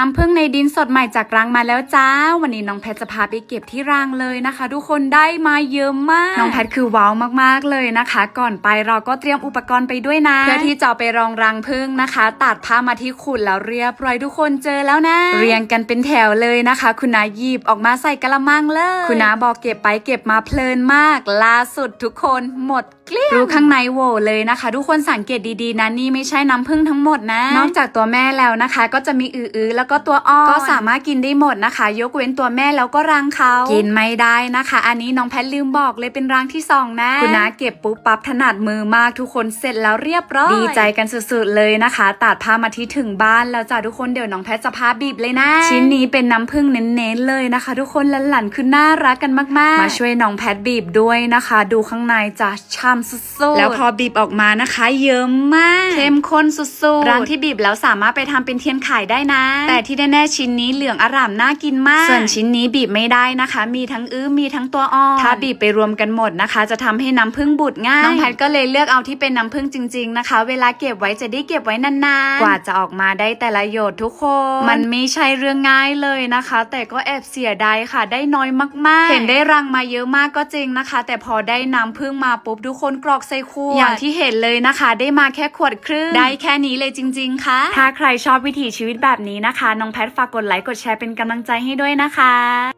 น้ำผึ้งในดินสดใหม่จากรังมาแล้วจ้า วันนี้น้องแพทจะพาไปเก็บที่รังเลยนะคะ ทุกคนได้มาเยอะมาก น้องแพทคือว้าวมากๆเลยนะคะ ก่อนไปเราก็เตรียมอุปกรณ์ไปด้วยนะ เพื่อที่จะเอาไปรองรังผึ้งนะคะ ตัดผ้ามาที่ขุดแล้วเรียบร้อยทุกคนเจอแล้วนะ เรียงกันเป็นแถวเลยนะคะ คุณนาหยิบออกมาใส่กระมังเลย คุณนาบอกเก็บไปเก็บมาเพลินมากล่าสุดทุกคนหมดเกลี้ยงรู้ข้างในโหวเลยนะคะ ทุกคนสังเกตดีๆนะนี่ไม่ใช่น้ำผึ้งทั้งหมดนะ นอกจากตัวแม่แล้วนะคะ ก็จะมีอือๆแล้วก็ตัวอ่อนก็สามารถกินได้หมดนะคะ ยกเว้นตัวแม่แล้วก็รังเขากินไม่ได้นะคะ อันนี้น้องแพทลืมบอกเลยเป็นรังที่สองนะคุณนาเก็บปุ๊บปั๊บถนัดมือมากทุกคนเสร็จแล้วเรียบร้อยดีใจกันสุดๆเลยนะคะตัดผ้ามาที่ถึงบ้านแล้วจ้ะทุกคนเดี๋ยวน้องแพทจะพาบีบเลยนะ ชิ้นนี้เป็นน้ำผึ้งเน้นๆเลยนะคะ ทุกคนหลันๆคือน่ารักกันมากๆ มาช่วยน้องแพทบีบด้วยนะคะ ดูข้างในจะช่ำสุดๆแล้วพอบีบออกมานะคะ เยอะมากเข้มข้นสุดๆร้านที่บีบแล้วสามารถไปทำเป็นเทียนขายได้นะ แต่ที่แน่ๆชิ้นนี้เหลืองอร่ามน่ากินมาก ส่วนชิ้นนี้บีบไม่ได้นะคะ มีทั้งอื้อมีทั้งตัวอ่อนถ้าบีบไปรวมกันหมดนะคะ จะทำให้น้ำผึ้งบูดง่ายน้องแพทก็เลยเลือกเอาที่เป็นน้ำผึ้งจริง ๆนะคะ เวลาเก็บไว้จะได้เก็บไว้นานๆ กว่าจะออกมาได้แต่ละหยดทุกคน มันไม่ใช่เรื่องง่ายเลยนะคะ แต่ก็แอบเสียดายค่ะ ได้น้อยมากๆ เห็นได้รังมาเยอะมากก็จริงนะคะ แต่พอได้น้ำผึ้งมาปุ๊บทุกคนกรอกใส่ขวดอย่างที่เห็นเลยนะคะ ได้มาแค่ขวดครึ่งได้แค่นี้เลยจริง ๆค่ะถ้าใครชอบวิถีชีวิตแบบนี้นะคะ น้องแพทฝากกดไลค์กดแชร์เป็นกำลังใจให้ด้วยนะคะ